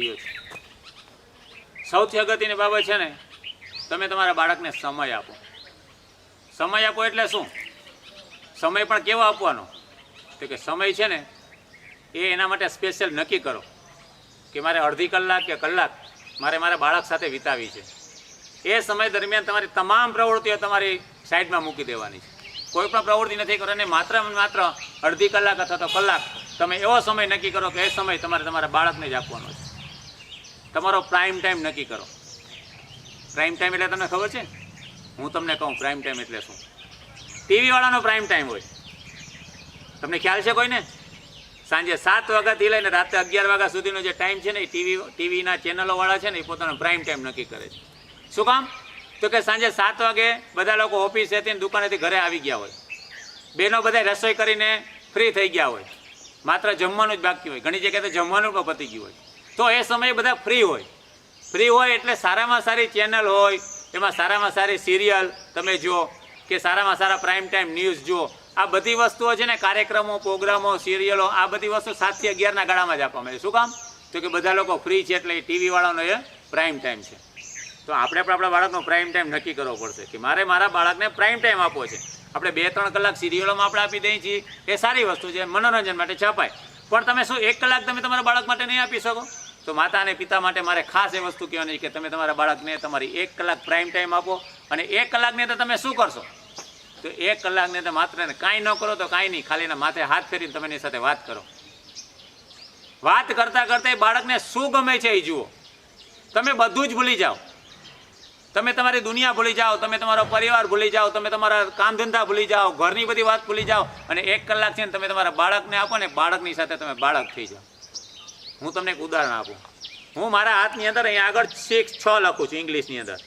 રહ્યો છે સૌથી અગત્યની બાબત છે ને, તમે તમારા બાળકને સમય આપો. સમય આપો એટલે શું? સમય પણ કેવો આપવાનો? તો કે સમય છે ને, એ એના માટે સ્પેશિયલ નક્કી કરો. કે મારે અડધી કલાક કે કલાક મારે મારા બાળક સાથે વિતાવી છે. એ સમય દરમિયાન તમારી તમામ પ્રવૃત્તિઓ તમારી સાઈડમાં મૂકી દેવાની છે. કોઈ પણ પ્રવૃત્તિ નથી કરવાની માત્ર માત્ર અડધી કલાક અથવા તો કલાક તમે એવો સમય નક્કી કરો કે એ સમય તમારે તમારા બાળકને જ આપવાનો છે. તમારો પ્રાઇમ ટાઈમ નક્કી કરો. પ્રાઇમ ટાઈમ એટલે તમને ખબર છે? હું તમને કહું પ્રાઇમ ટાઈમ એટલે શું? ટીવીવાળાનો પ્રાઇમ ટાઈમ હોય. તમને ખ્યાલ છે કોઈને? સાંજે સાત વાગ્યાથી લઈને રાતે અગિયાર વાગ્યા સુધીનો જે ટાઈમ છે ને, એ ટીવી ટીવીના ચેનલોવાળા છે ને, એ પોતાનો પ્રાઇમ ટાઈમ નક્કી કરે છે. શું કામ? તો કે સાંજે સાત વાગે બધા લોકો ઓફિસેથી દુકાનેથી ઘરે આવી ગયા હોય. બેનો બધા રસોઈ કરીને ફ્રી થઈ ગયા હોય. માત્ર જમવાનું જ બાકી હોય. ઘણી જગ્યાએ તો જમવાનું પણ પતી ગયું હોય. તો એ સમયે બધા ફ્રી હોય. ફ્રી હોય એટલે સારામાં સારી ચેનલ હોય, એમાં સારામાં સારી સિરિયલ તમે જુઓ, કે સારામાં સારા પ્રાઇમ ટાઈમ ન્યૂઝ જુઓ. આ બધી વસ્તુઓ છે ને કાર્યક્રમો, પ્રોગ્રામો સિરિયલો આ બધી વસ્તુ સાતથી અગિયારના ગાળામાં જ આપવામાં આવે. શું કામ? તો કે બધા લોકો ફ્રી છે એટલે એ ટીવીવાળાનો એ પ્રાઇમ ટાઈમ છે. તો આપણે પણ આપણા બાળકનો પ્રાઇમ ટાઈમ નક્કી કરવો પડશે કે મારે મારા બાળકને પ્રાઇમ ટાઈમ આપવો છે. આપણે બે ત્રણ કલાક સિરિયલોમાં આપણે આપી દઈએ છીએ. એ સારી વસ્તુ છે, મનોરંજન માટે છપાય. પણ તમે શું, એક કલાક તમે તમારા બાળક માટે નહીં આપી શકો? તો માતા અને પિતા માટે મારે ખાસ એ વસ્તુ કહેવાની કે તમે તમારા બાળકને તમારી એક કલાક પ્રાઇમ ટાઈમ આપો અને એક કલાકની અંદર તમે શું કરશો? તો એક કલાકની અંદર માત્ર કાંઈ ન કરો તો કાંઈ નહીં, ખાલી માથે હાથ ફેરીને તમે એની સાથે વાત કરો. વાત કરતાં કરતાં એ બાળકને શું ગમે છે એ જુઓ. તમે બધું જ ભૂલી જાઓ. તમે તમારી દુનિયા ભૂલી જાઓ, તમે તમારો પરિવાર ભૂલી જાઓ, તમે તમારા કામ ધંધા ભૂલી જાઓ, ઘરની બધી વાત ભૂલી જાઓ અને એક કલાક છે ને તમે તમારા બાળકને આપો ને બાળકની સાથે તમે બાળક થઈ જાઓ. હું તમને એક ઉદાહરણ આપું. હું મારા હાથની અંદર અહીંયા આગળ સિક્સ છ લખું છું ઇંગ્લિશની અંદર.